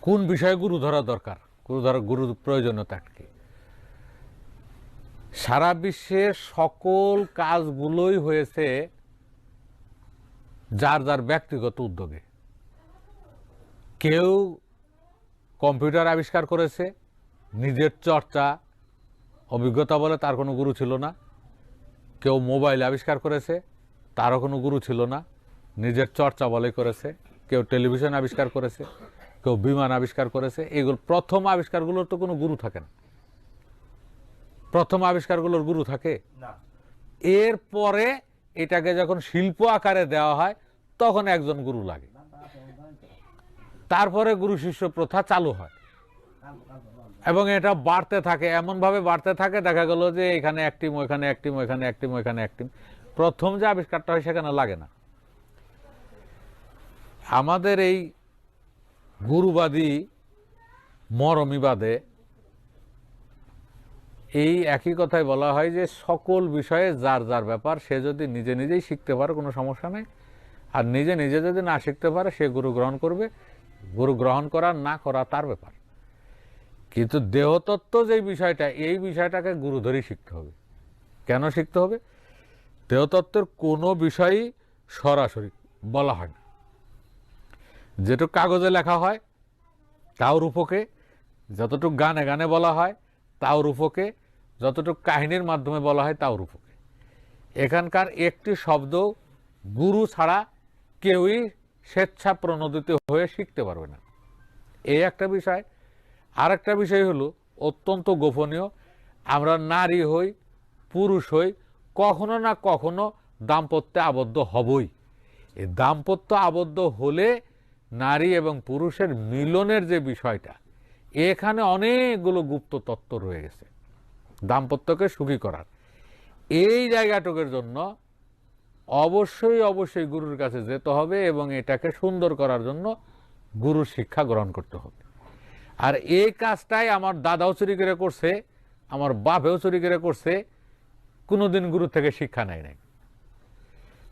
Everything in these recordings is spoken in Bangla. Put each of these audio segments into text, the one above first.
কোন বিষয়ে গুরু ধরা দরকার? গুরু ধরা, গুরুর প্রয়োজনীয়তা কি? সারা বিশ্বের সকল কাজগুলোই হয়েছে যার যার ব্যক্তিগত উদ্যোগে। কেউ কম্পিউটার আবিষ্কার করেছে, নিজের চর্চা, অভিজ্ঞতা বলে তার কোনো গুরু ছিল না। কেউ মোবাইল আবিষ্কার করেছে, তারও কোনো গুরু ছিল না। নিজের চর্চা বলে করেছে, কেউ টেলিভিশন আবিষ্কার করেছে কেউ বিমান আবিষ্কার করেছে এগুলো প্রথম আবিষ্কারগুলোর তো কোনো গুরু থাকে না। প্রথম আবিষ্কারগুলোর গুরু থাকে? না। এরপরে এটাকে যখন শিল্প আকারে দেওয়া হয় তখন একজন গুরু লাগে। তারপরে গুরু শিষ্য প্রথা চালু হয়। এবং এটা বাড়তে থাকে এমনভাবে বাড়তে থাকে দেখা গেল যে এখানে এক টিম ওইখানে এক টিম ওইখানে এক টিম ওইখানে একটিম প্রথম যে আবিষ্কারটা হয় সেখানে লাগে না। আমাদের এই গুরুবাদী মরমিবাদে এই একই কথাই বলা হয় যে সকল বিষয়ে যার যার ব্যাপার, সে যদি নিজে নিজেই শিখতে পারে, কোনো সমস্যা নেই। আর নিজে নিজে যদি না শিখতে পারে, সে গুরু গ্রহণ করবে। গুরু গ্রহণ করা না করা তার ব্যাপার। কিন্তু দেহতত্ত্ব যেই বিষয়টা, এই বিষয়টাকে গুরু ধরেই শিখতে হবে। কেন শিখতে হবে? দেহতত্ত্বের কোনো বিষয়ই সরাসরি বলা হয় না। যেটুকু কাগজে লেখা হয়, তাও রূপকে যতটুকু গানে গানে বলা হয়, তাও রূপকে, যতটুক কাহিনীর মাধ্যমে বলা হয়, তাও রূপকে। এখানকার একটি শব্দ গুরু ছাড়া কেউই স্বেচ্ছা প্রণোদিত হয়ে শিখতে পারবে না। এই একটা বিষয়। আর একটা বিষয় হলো, অত্যন্ত গোপনীয়, আমরা নারী হই, পুরুষ হই, কখনো না কখনো দাম্পত্যে আবদ্ধ হবই। এই দাম্পত্য আবদ্ধ হলে নারী এবং পুরুষের মিলনের যে বিষয়টা, এখানে অনেকগুলো গুপ্ত তত্ত্ব রয়ে গেছে, দাম্পত্যকে সুখী করার। এই জায়গাটুকের জন্য অবশ্যই অবশ্যই গুরুর কাছে যেতে হবে এবং এটাকে সুন্দর করার জন্য গুরুর শিক্ষা গ্রহণ করতে হবে। আর এই কাজটাই আমার দাদাও চুরি করে করছে, আমার বাপেও চুরি করে করছে, কোনোদিন গুরু থেকে শিক্ষা নেয় নাই।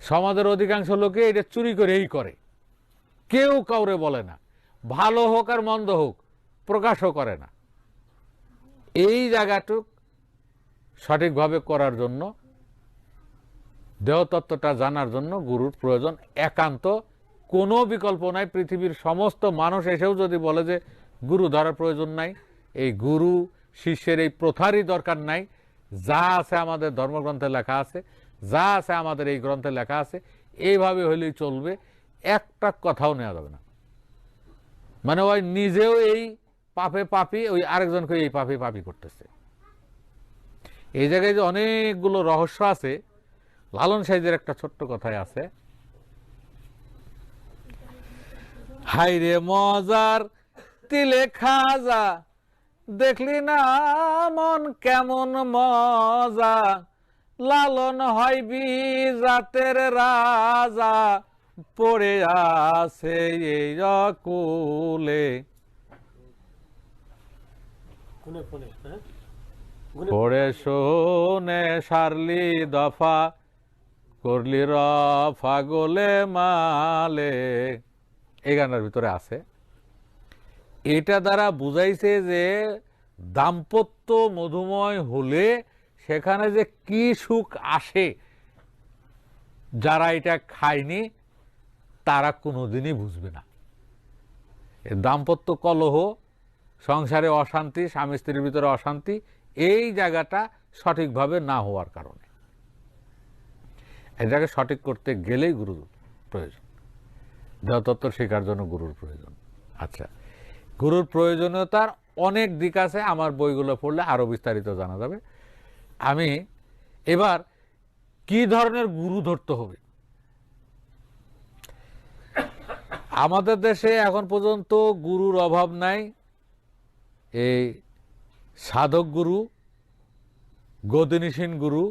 সমাজের অধিকাংশ লোকে এটা চুরি করেই করে। কেউ কাউরে বলে না। ভালো হোক আর মন্দ হোক, প্রকাশও করে না। এই জায়গাটুক সঠিকভাবে করার জন্য, দেহতত্ত্বটা জানার জন্য গুরুর প্রয়োজন একান্ত। কোনো বিকল্প নাই, পৃথিবীর সমস্ত মানুষ এসেও যদি বলে যে গুরু ধরার প্রয়োজন নাই, এই গুরু, শিষ্যের এই প্রথারই দরকার নাই। যা আছে আমাদের ধর্মগ্রন্থে লেখা আছে, যা আছে আমাদের এই গ্রন্থে লেখা আছে, এইভাবে হলেই চলবে। একটা কথাও নেওয়া যাবে না। মানে ওই নিজেও এই পাপে পাপি, ওই আরেকজনকে এই পাপে পাপি করতেছে। এই জায়গায় যে অনেকগুলো রহস্য আছে, লালন সাইজের একটা ছোট্ট কথায় আছে। হাইরে মজার তিলে খাজা, দেখলি না মন কেমন মজা? লালন হইবি জাতের রাজা পড়ে আছে এই কুলে কোনে কোনে হ্যাঁ? পড়ে শোনে সারলি দফা করলি রফা গোলে মালে। এই গানের ভিতরে আছে এটা দ্বারা বুঝাইছে যে দাম্পত্য মধুময় হলে সেখানে যে কি সুখ আসে যারা এটা খায়নি তারা কোনোদিনই বুঝবে না। এ দাম্পত্য কলহ, সংসারে অশান্তি, স্বামী স্ত্রীর ভিতরে অশান্তি, এই জায়গাটা সঠিকভাবে না হওয়ার কারণে। এটাকে সঠিক করতে গেলেই গুরুর প্রয়োজন। দেহতত্ত্ব শেখার জন্য গুরুর প্রয়োজন। আচ্ছা গুরুর প্রয়োজনীয়তার অনেক দিক আছে, আমার বইগুলো পড়লে আরও বিস্তারিত জানা যাবে। আমি এবার কি ধরনের গুরু ধরতে হবে? আমাদের দেশে এখন পর্যন্ত গুরুর অভাব নাই। এই সাধক গুরু গদিনীসীন গুরু,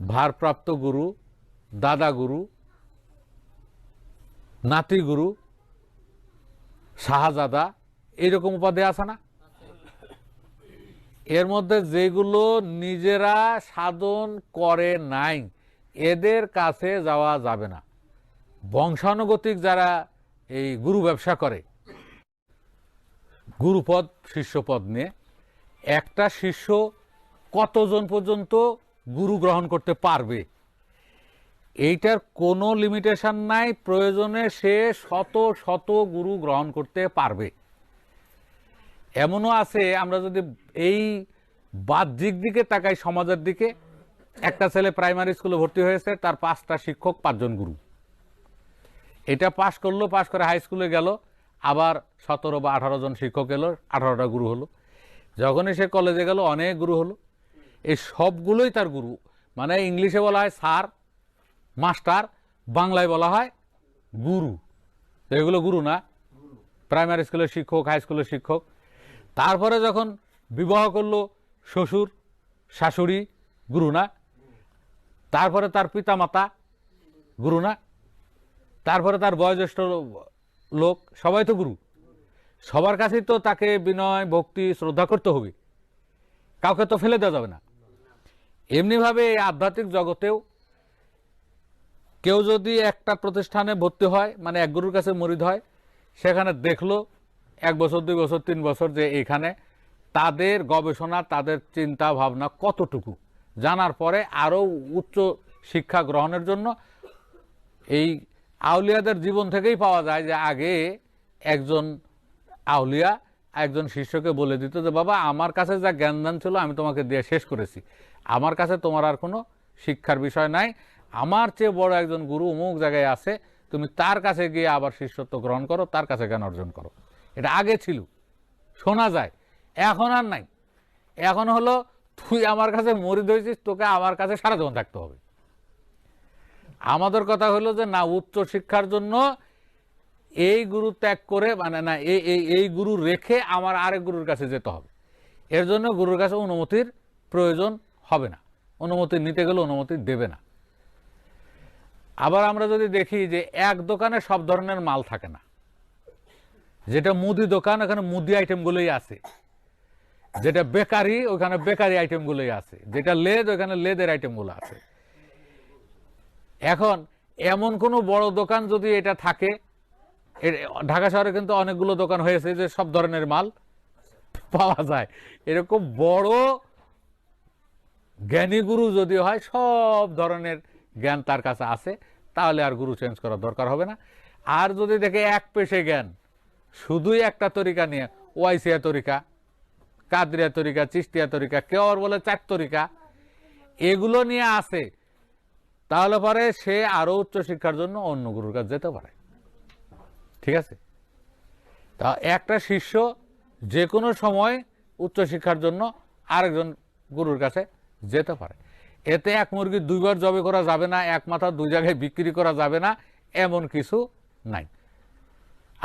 ভারপ্রাপ্ত গুরু, দাদা গুরু, নাতি গুরু, শাহজাদা, এরকম উপাধি আছে না? এর মধ্যে যেগুলো নিজেরা সাধন করে নাই, এদের কাছে যাওয়া যাবে না। বংশানুগতিক যারা এই গুরু ব্যবসা করে। গুরুপদ, শিষ্যপদ নিয়ে একটা শিষ্য কতজন পর্যন্ত গুরু গ্রহণ করতে পারবে? এইটার কোনো লিমিটেশন নাই, প্রয়োজনে সে শত শত গুরু গ্রহণ করতে পারবে। এমনও আছে, আমরা যদি এই বাহ্যিক দিকে তাকাই সমাজের দিকে, একটা ছেলে প্রাইমারি স্কুলে ভর্তি হয়েছে, তার পাঁচটা শিক্ষক পাঁচজন গুরু। এটা পাশ করল, পাশ করে হাই স্কুলে গেল, আবার সতেরো বা আঠারো জন শিক্ষক এলো, আঠারোটা গুরু হলো। যখনই সে কলেজে গেল, অনেক গুরু হলো। এই সবগুলোই তার গুরু। মানে ইংলিশে বলা হয় স্যার, মাস্টার, বাংলায় বলা হয় গুরু। এগুলো গুরু না। প্রাইমারি স্কুলের শিক্ষক হাই স্কুলের শিক্ষক। তারপরে যখন বিবাহ করল, শ্বশুর, শাশুড়ি, গুরু না। তারপরে তার পিতামাতা, গুরু না। তারপরে তার বয়োজ্যেষ্ঠ লোক, সবাই তো গুরু। সবার কাছেই তো তাকে বিনয়, ভক্তি, শ্রদ্ধা করতে হবে। কাউকে তো ফেলে দেওয়া যাবে না। এমনিভাবে এই আধ্যাত্মিক জগতেও কেউ যদি একটা প্রতিষ্ঠানে ভর্তি হয় মানে এক গুরুর কাছে মরিদ হয়, সেখানে দেখল এক বছর, দুই বছর, তিন বছর যে এখানে তাদের গবেষণা, তাদের চিন্তা, ভাবনা কতটুকু? জানার পরে আরও উচ্চ শিক্ষা গ্রহণের জন্য এই আউলিয়াদের জীবন থেকেই পাওয়া যায় যে আগে একজন আউলিয়া একজন শিষ্যকে বলে দিত যে, বাবা, আমার কাছে যা জ্ঞানদান ছিল, আমি তোমাকে দিয়ে শেষ করেছি। আমার কাছে তোমার আর কোনো শিক্ষার বিষয় নাই। আমার চেয়ে বড় একজন গুরু অমুক জায়গায় আছে, তুমি তার কাছে গিয়ে আবার শিষ্যত্ব গ্রহণ করো, তার কাছে জ্ঞান অর্জন করো। এটা আগে ছিল। শোনা যায়। এখন আর নাই। এখন হলো, তুই আমার কাছে মরিদ হয়েছিস, তোকে আমার কাছে সারা জীবন থাকতে হবে। আমাদের কথা হলো যে, না, উচ্চ শিক্ষার জন্য এই গুরু ত্যাগ করে মানে না, এই এই গুরু রেখে আমার আরেক গুরুর কাছে যেতে হবে। এর জন্য গুরুর কাছে অনুমতির প্রয়োজন হবে না। অনুমতি নিতে গেলে অনুমতি দেবে না। আবার আমরা যদি দেখি যে, এক দোকানে সব ধরনের মাল থাকে না। যেটা মুদি দোকান, ওখানে মুদি আইটেমগুলোই আছে। যেটা বেকারি, ওখানে বেকারি আইটেমগুলোই আছে। যেটা লেদ ওখানে লেদের আইটেমগুলো আছে। এখন এমন কোনো বড় দোকান যদি এটা থাকে ঢাকা শহরে কিন্তু অনেকগুলো দোকান হয়েছে যে সব ধরনের মাল পাওয়া যায়। এরকম বড় জ্ঞানী গুরু যদি হয়, সব ধরনের জ্ঞান তার কাছে আছে, তাহলে আর গুরু চেঞ্জ করার দরকার হবে না। আর যদি দেখে এক পেশে জ্ঞান, শুধুই একটা তরিকা নিয়ে, ওয়াইসিয়া তরিকা, কাদরিয়া তরিকা চিস্তিয়া তরিকা কেউ বলে চার তরিকা, এগুলো নিয়ে আসে তাহলে পরে সে আরও উচ্চ শিক্ষার জন্য অন্য গুরুর কাছে যেতে পারে। ঠিক আছে? তা একটা শিষ্য যে কোনো সময় উচ্চ শিক্ষার জন্য আরেকজন গুরুর কাছে যেতে পারে। এতে এক মুরগি দুইবার জবে করা যাবে না, এক মাথা দুই জায়গায় বিক্রি করা যাবে না, এমন কিছু নাই।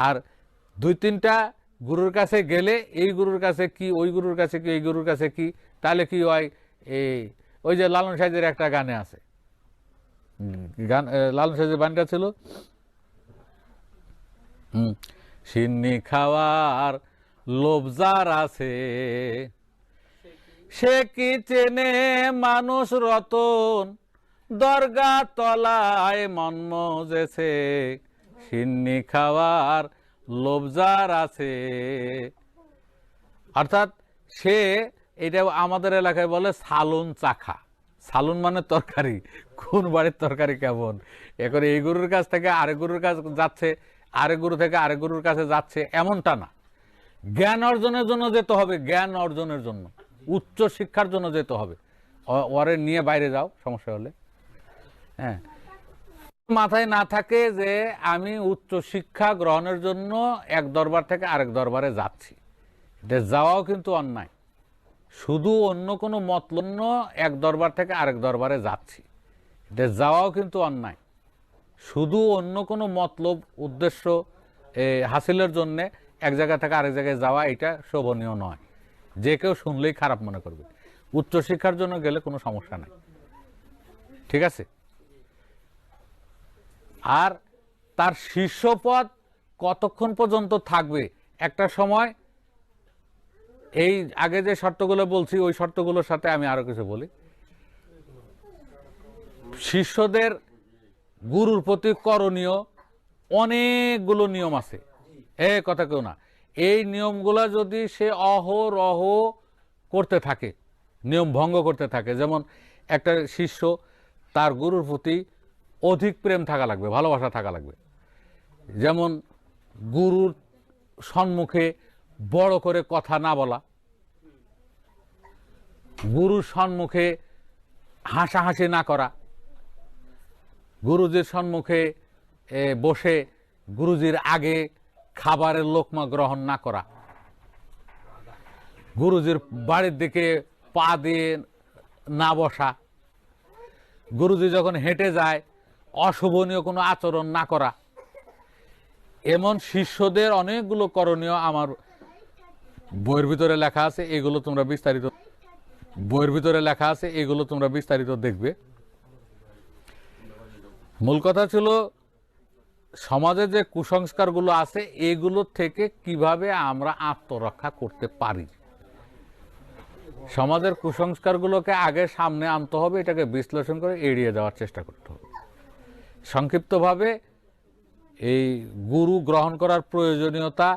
আর দুই তিনটা গুরুর কাছে গেলে এই গুরুর কাছে কি, ওই গুরুর কাছে কি, এই গুরুর কাছে কি, তাহলে কি হয়? এই ওই যে লালন সাহেজের একটা গানে আছে। গান? লালন সাহেজের গানটা ছিল? সিন্নি খাওয়ার লোভ যার আছে, সে কি চেনে মানুষ রতন? দরগা তলায় মন মজেছে, সিন্নি খাওয়ার লোভ যার আছে। অর্থাৎ সে, এটা আমাদের এলাকায় বলে সালুন চাখা। সালুন মানে তরকারি। কোন বাড়ির তরকারি কেমন? এখন এই গরুর কাছ থেকে আরেক গরুর কাছে যাচ্ছে, আরেক গরু থেকে আরেক গরুর কাছে যাচ্ছে, এমনটা না। জ্ঞান অর্জনের জন্য যেতে হবে, জ্ঞান অর্জনের জন্য। উচ্চ শিক্ষার জন্য যেতে হবে। ওরে নিয়ে বাইরে যাও, সমস্যা হলে। হ্যাঁ। মাথায় না থাকে যে আমি উচ্চ শিক্ষা গ্রহণের জন্য এক দরবার থেকে আরেক দরবারে যাচ্ছি। এটা যাওয়াও কিন্তু অন্যায়। শুধু অন্য কোনো মতলন্য এক দরবার থেকে আরেক দরবারে যাচ্ছি। এটা যাওয়াও কিন্তু অন্যায়। শুধু অন্য কোনো মতলব, উদ্দেশ্য হাসিলের জন্যে এক জায়গা থেকে আরেক জায়গায় যাওয়া এটা শোভনীয় নয়। যে কেউ শুনলেই খারাপ মনে করবে। উচ্চশিক্ষার জন্য গেলে কোনো সমস্যা নাই। ঠিক আছে? আর তার শীর্ষপদ কতক্ষণ পর্যন্ত থাকবে? একটা সময় এই আগে যে শর্তগুলো বলছি, ওই শর্তগুলোর সাথে আমি আরও কিছু বলি। শিষ্যদের গুরুর প্রতি করণীয় অনেকগুলো নিয়ম আছে। এ কথা কেউ না। এই নিয়মগুলা যদি সে অহরহ করতে থাকে, নিয়ম ভঙ্গ করতে থাকে, যেমন একটা শিষ্য তার গুরুর প্রতি অধিক প্রেম থাকা লাগবে, ভালোবাসা থাকা লাগবে। যেমন গুরুর সম্মুখে বড় করে কথা না বলা গুরুর সম্মুখে হাসাহাসি না করা। গুরুজির সম্মুখে বসে গুরুজির আগে খাবারের লোকমা গ্রহণ না করা। গুরুজির বাড়ির দিকে পা দিয়ে না বসা। গুরুজি যখন হেঁটে যায়, অশোভনীয় কোনো আচরণ না করা। এমন শিষ্যদের অনেকগুলো করণীয় আমার বইয়ের ভিতরে লেখা আছে, এগুলো তোমরা বিস্তারিত বইয়ের ভিতরে লেখা আছে, এগুলো তোমরা বিস্তারিত দেখবে। মূল কথা ছিল, সমাজে যে কুসংস্কারগুলো আছে, এগুলো থেকে কীভাবে আমরা আত্মরক্ষা করতে পারি? সমাজের কুসংস্কারগুলোকে আগে সামনে আনতে হবে, এটাকে বিশ্লেষণ করে এড়িয়ে যাওয়ার চেষ্টা করতে হবে। সংক্ষিপ্তভাবে, এই গুরু গ্রহণ করার প্রয়োজনীয়তা